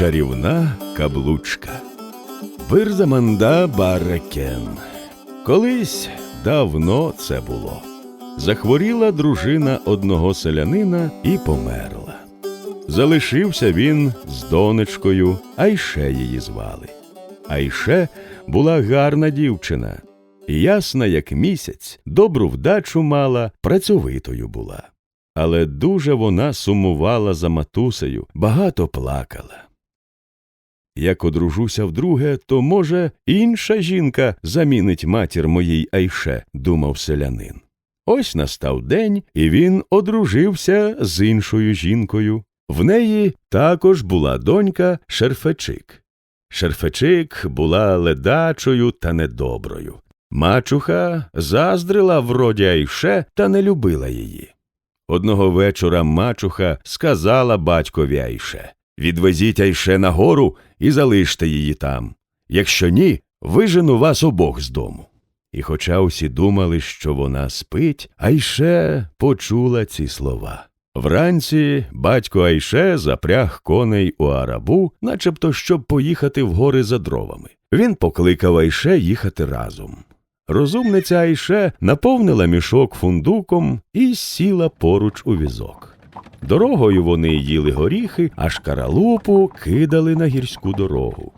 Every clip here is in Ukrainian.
Чарівна каблучка. Бирзаманда Барекен. Колись давно це було. Захворіла дружина одного селянина і померла. Залишився він з донечкою, Айше її звали. Айше була гарна дівчина, ясна, як місяць, добру вдачу мала, працьовитою була. Але дуже вона сумувала за матусею, багато плакала. Як одружуся вдруге, то, може, інша жінка замінить матір моїй Айше, думав селянин. Ось настав день, і він одружився з іншою жінкою. В неї також була донька Шерфечик. Шерфечик була ледачою та недоброю. Мачуха заздрила вроді Айше та не любила її. Одного вечора мачуха сказала батькові Айше Відвезіть Айше на гору і залиште її там. Якщо ні, вижену вас обох з дому. І хоча усі думали, що вона спить, Айше почула ці слова. Вранці батько Айше запряг коней у арабу, начебто щоб поїхати в гори за дровами. Він покликав Айше їхати разом. Розумниця Айше наповнила мішок фундуком і сіла поруч у візок. Дорогою вони їли горіхи, а шкаралупу кидали на гірську дорогу.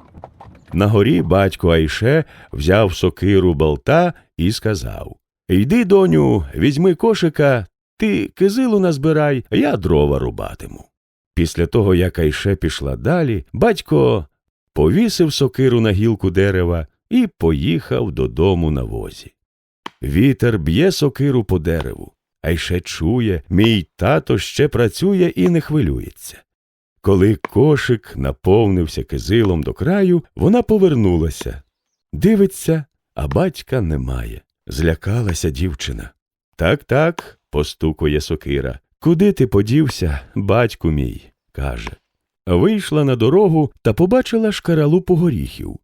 На горі батько Айше взяв сокиру болта і сказав Йди, доню, візьми кошика, ти кизилу назбирай, я дрова рубатиму. Після того, як Айше пішла далі, батько повісив сокиру на гілку дерева і поїхав додому на возі. Вітер б'є сокиру по дереву, Айше чує, мій тато ще працює і не хвилюється. Коли кошик наповнився кизилом до краю, вона повернулася. Дивиться, а батька немає. Злякалася дівчина. Так, так, постукує сокира. Куди ти подівся, батьку мій? каже. Вийшла на дорогу та побачила шкаралупу горіхів.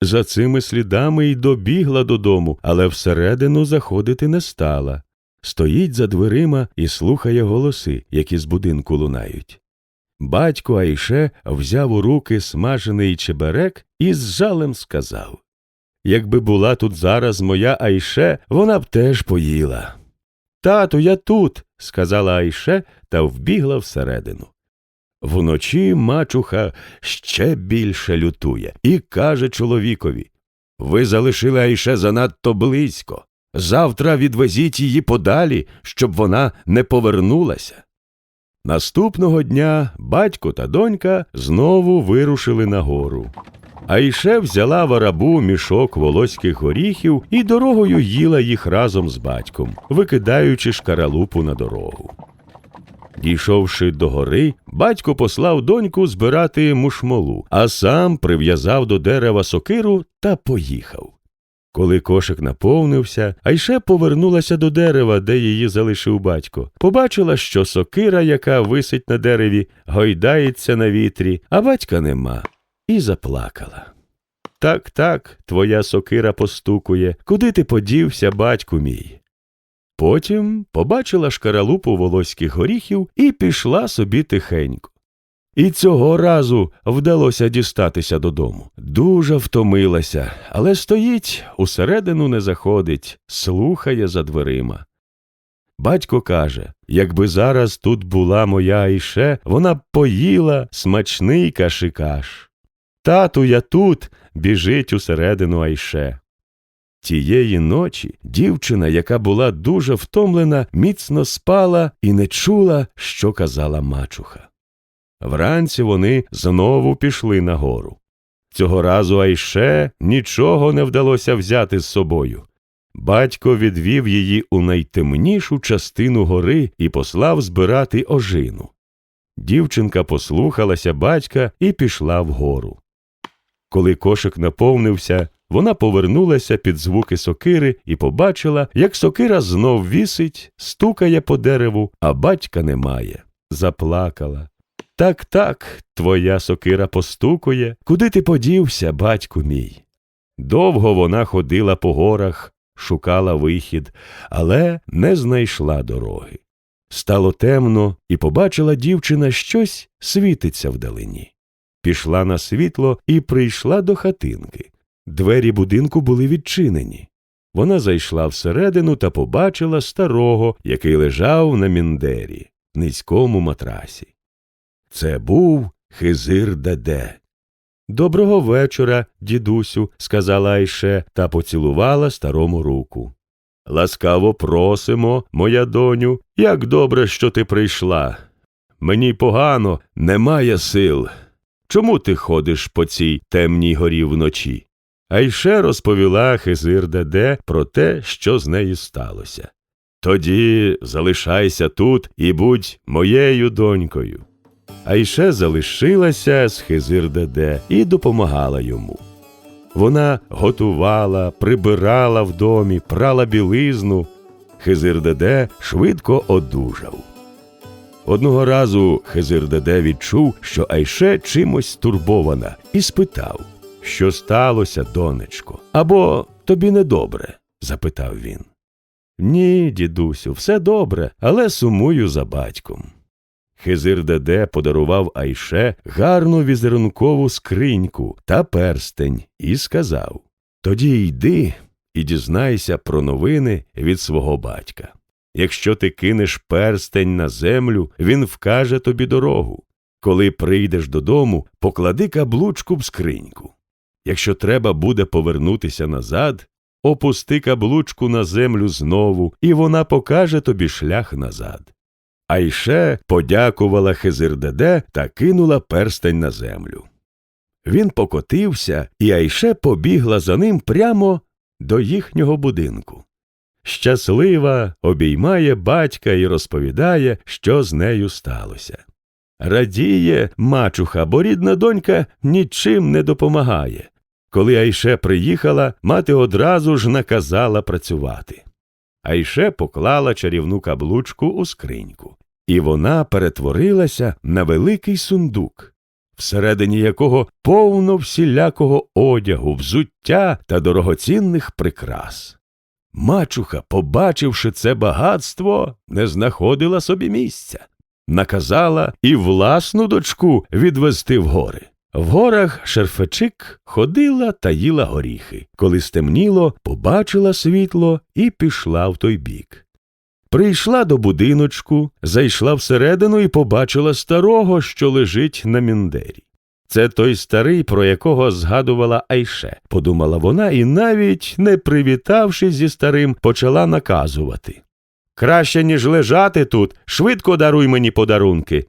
За цими слідами й добігла додому, але всередину заходити не стала. Стоїть за дверима і слухає голоси, які з будинку лунають. Батько Айше взяв у руки смажений чеберек і з жалем сказав Якби була тут зараз моя Айше, вона б теж поїла. Тату, я тут, сказала Айше та вбігла всередину. Вночі мачуха ще більше лютує і каже чоловікові Ви залишили Айше занадто близько. Завтра відвезіть її подалі, щоб вона не повернулася. Наступного дня батько та донька знову вирушили на гору. Айше взяла в арабу мішок волоських горіхів і дорогою їла їх разом з батьком, викидаючи шкаралупу на дорогу. Дійшовши до гори, батько послав доньку збирати мушмолу, а сам прив'язав до дерева сокиру та поїхав. Коли кошик наповнився, Айше повернулася до дерева, де її залишив батько. Побачила, що сокира, яка висить на дереві, гойдається на вітрі, а батька нема, і заплакала. Так, так, твоя сокира постукує. Куди ти подівся, батьку мій? Потім побачила шкаралупу волоських горіхів і пішла собі тихенько. І цього разу вдалося дістатися додому. Дуже втомилася, але стоїть, усередину не заходить, слухає за дверима. Батько каже якби зараз тут була моя Айше, вона б поїла смачний кашикаш. Тату, я тут, біжить усередину Айше. Тієї ночі дівчина, яка була дуже втомлена, міцно спала і не чула, що казала мачуха. Вранці вони знову пішли на гору. Цього разу Айше нічого не вдалося взяти з собою. Батько відвів її у найтемнішу частину гори і послав збирати ожину. Дівчинка послухалася батька і пішла вгору. Коли кошик наповнився, вона повернулася під звуки сокири і побачила, як сокира знов вісить, стукає по дереву, а батька немає. Заплакала. Так, так, твоя сокира постукує. Куди ти подівся, батьку мій? Довго вона ходила по горах, шукала вихід, але не знайшла дороги. Стало темно, і побачила дівчина щось світиться вдалині. пішла на світло і прийшла до хатинки. Двері будинку були відчинені. Вона зайшла всередину та побачила старого, який лежав на міндері, низькому матрасі. Це був Хизир Деде. Доброго вечора, дідусю, сказала Айше та поцілувала старому руку. Ласкаво просимо, моя доню, як добре, що ти прийшла. Мені погано, немає сил. Чому ти ходиш по цій темній горі вночі? Айше розповіла Хизир Деде про те, що з нею сталося. Тоді залишайся тут і будь моєю донькою. Айше залишилася з Хизир Деде і допомагала йому. Вона готувала, прибирала в домі, прала білизну. Хизир Деде швидко одужав. Одного разу Хизир Деде відчув, що Айше чимось стурбована, і спитав, що сталося, донечко, або тобі недобре? запитав він. Ні, дідусю, все добре, але сумую за батьком. Хизир Деде подарував Айше гарну візерункову скриньку та перстень і сказав Тоді йди і дізнайся про новини від свого батька. Якщо ти кинеш перстень на землю, він вкаже тобі дорогу. Коли прийдеш додому, поклади каблучку в скриньку. Якщо треба буде повернутися назад, опусти каблучку на землю знову, і вона покаже тобі шлях назад. Айше подякувала Хизирдеде та кинула перстень на землю. Він покотився, і Айше побігла за ним прямо до їхнього будинку. Щаслива обіймає батька і розповідає, що з нею сталося. Радіє мачуха, бо рідна донька нічим не допомагає. Коли Айше приїхала, мати одразу ж наказала працювати. Айше поклала чарівну каблучку у скриньку, і вона перетворилася на великий сундук, всередині якого повно всілякого одягу, взуття та дорогоцінних прикрас. Мачуха, побачивши це багатство, не знаходила собі місця, наказала і власну дочку відвести в гори. В горах шерфечик ходила та їла горіхи. Коли стемніло, побачила світло і пішла в той бік. Прийшла до будиночку, зайшла всередину і побачила старого, що лежить на міндері. Це той старий, про якого згадувала Айше, подумала вона і, навіть не привітавшись зі старим, почала наказувати. Краще, ніж лежати тут, швидко даруй мені подарунки.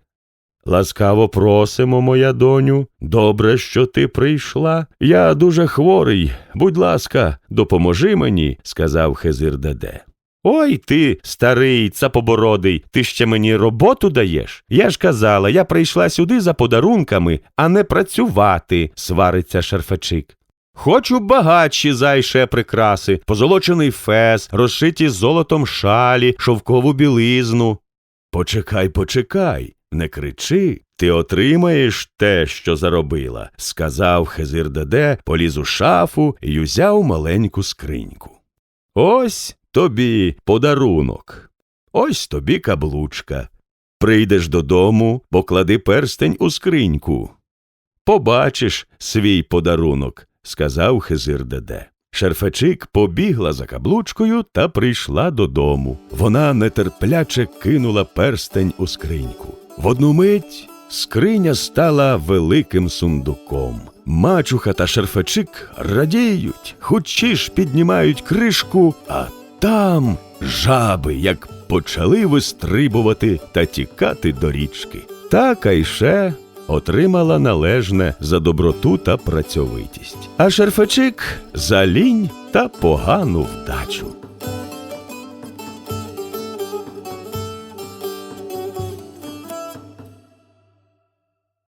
Ласкаво просимо, моя доню, добре, що ти прийшла. Я дуже хворий. Будь ласка, допоможи мені, сказав Хезир Деде. Ой ти, старий цапобородий, ти ще мені роботу даєш? Я ж казала, я прийшла сюди за подарунками, а не працювати, свариться шерфачик. Хочу багатші зайше прикраси, позолочений фес, розшиті золотом шалі, шовкову білизну. Почекай, почекай, не кричи, ти отримаєш те, що заробила, сказав Хезир Деде, поліз у шафу і узяв маленьку скриньку. Ось тобі подарунок. Ось тобі каблучка. Прийдеш додому, поклади перстень у скриньку. Побачиш свій подарунок, сказав Хизир Деде. Шерфачик побігла за каблучкою та прийшла додому. Вона нетерпляче кинула перстень у скриньку. В одну мить скриня стала великим сундуком. Мачуха та шерфачик радіють, хучі піднімають кришку, а там жаби, як почали вистрибувати та тікати до річки. Та Кайше отримала належне за доброту та працьовитість, а шерфачик за лінь та погану вдачу.